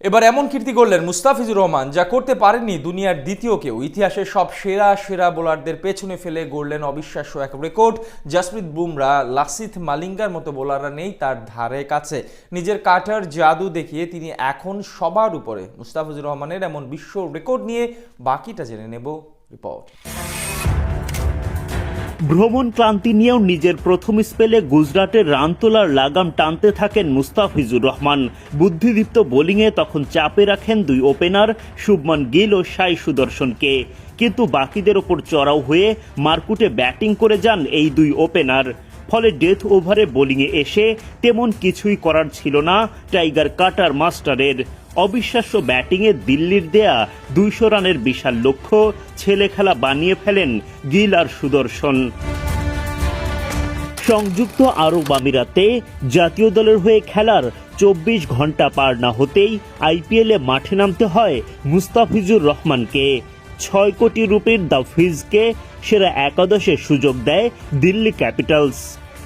এবার এমন কীর্তি করলেন মুস্তাফিজুর রহমান, যা করতে পারেননি দুনিয়ার দ্বিতীয় কেউ। ইতিহাসের সব সেরা সেরা বোলারদের পেছনে ফেলে গড়লেন অবিশ্বাস্য এক রেকর্ড। জাসপ্রীত বুমরা, লাসিথ মালিঙ্গার মতো বোলাররা নেই তার ধারে কাছে। নিজের কাটার জাদু দেখিয়ে তিনি এখন সবার উপরে মুস্তাফিজুর রহমানের এমন বিশ্ব রেকর্ড নিয়ে বাকিটা জেনে নেব রিপোর্ট। ভ্রমণ ক্লান্তি নিয়েও নিজের প্রথম স্পেলে গুজরাটের রান তোলার লাগাম টানতে থাকেন মুস্তাফিজুর রহমান। বুদ্ধিদীপ্ত বোলিংয়ে তখন চাপে রাখেন দুই ওপেনার, শুভমান গিল ও সাই সুদর্শনকে। কিন্তু বাকিদের ওপর চড়াও হয়ে মারকুটে ব্যাটিং করে যান এই দুই ওপেনার। ফলে ডেথ ওভারে বোলিংয়ে এসে তেমন কিছুই করার ছিল না টাইগার কাটার মাস্টারের। অবিশ্বাস্য ব্যাটিংয়ে দিল্লির দেয়া দুইশো রানের বিশাল লক্ষ্য ছেলে খেলা বানিয়ে ফেলেন গিল আর সুদর্শন। সংযুক্ত আরব আমিরাতে জাতীয় দলের হয়ে খেলার চব্বিশ ঘণ্টা পার না হতেই আইপিএলে মাঠে নামতে হয় মুস্তাফিজুর রহমানকে। ছয় কোটি রুপির দ্য ফিজকে সেরা একাদশে সুযোগ দেয় দিল্লি ক্যাপিটালস।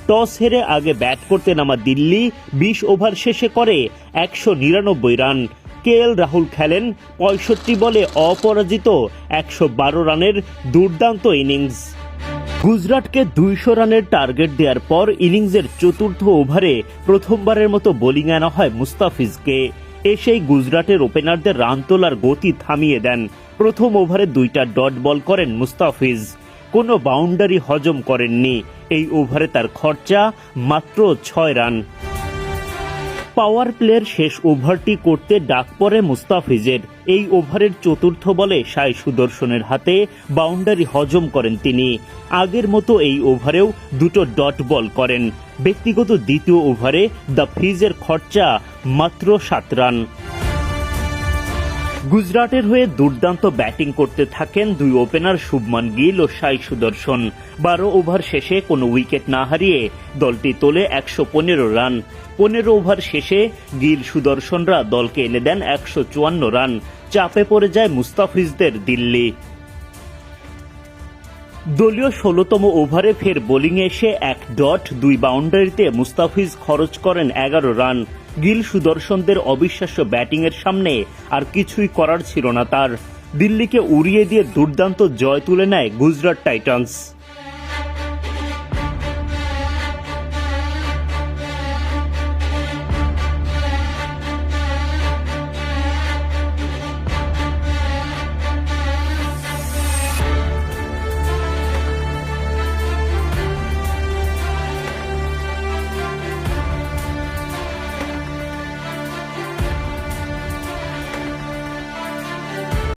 টস হেরে আগে ব্যাট করতে নামা দিল্লি বিশ ওভার শেষে করে একশো নিরানব্বই রান। কে এল রাহুল খেলেন পঁয়ষট্টি বলে অপরাজিত একশো বারো রানের দুর্দান্ত ইনিংস। গুজরাটকে দুইশো রানের টার্গেট দেওয়ার পর ইনিংসের চতুর্থ ওভারে প্রথমবারের মতো বোলিং আনা হয় মুস্তাফিজকে। এসেই গুজরাটের ওপেনারদের রান তোলার গতি থামিয়ে দেন। প্রথম ওভারে দুইটা ডট বল করেন মুস্তাফিজ। কোনো বাউন্ডারি হজম করেননি। এই ওভারে তার খরচা মাত্র ছয় রান। পাওয়ার প্লের শেষ ওভারটি করতে ডাক পড়ে মুস্তাফিজের। এই ওভারের চতুর্থ বলে সাই সুদর্শনের হাতে বাউন্ডারি হজম করেন তিনি। আগের মতো এই ওভারেও দুটো ডট বল করেন। ব্যক্তিগত দ্বিতীয় ওভারে দ্য ফ্রিজের খরচা মাত্র সাত রান। গুজরাটের হয়ে দুর্দান্ত ব্যাটিং করতে থাকেন দুই ওপেনার শুভমান গিল ও সাই সুদর্শন। বারো ওভার শেষে কোনো উইকেট না হারিয়ে দলটি তোলে একশো পনেরো রান। পনেরো ওভার শেষে গিল সুদর্শনরা দলকে এনে দেন একশো চুয়ান্ন রান। চাপে পড়ে যায় মুস্তাফিজদের দিল্লি। দলীয় ষোলোতম ওভারে ফের বোলিংয়ে এসে এক ডট, দুই বাউন্ডারিতে মুস্তাফিজ খরচ করেন এগারো রান। গিল সুদর্শনদের অবিশ্বাস্য ব্যাটিংয়ের সামনে আর কিছুই করার ছিল না তার। দিল্লিকে উড়িয়ে দিয়ে দুর্দান্ত জয় তুলে নেয় গুজরাট টাইটান্স।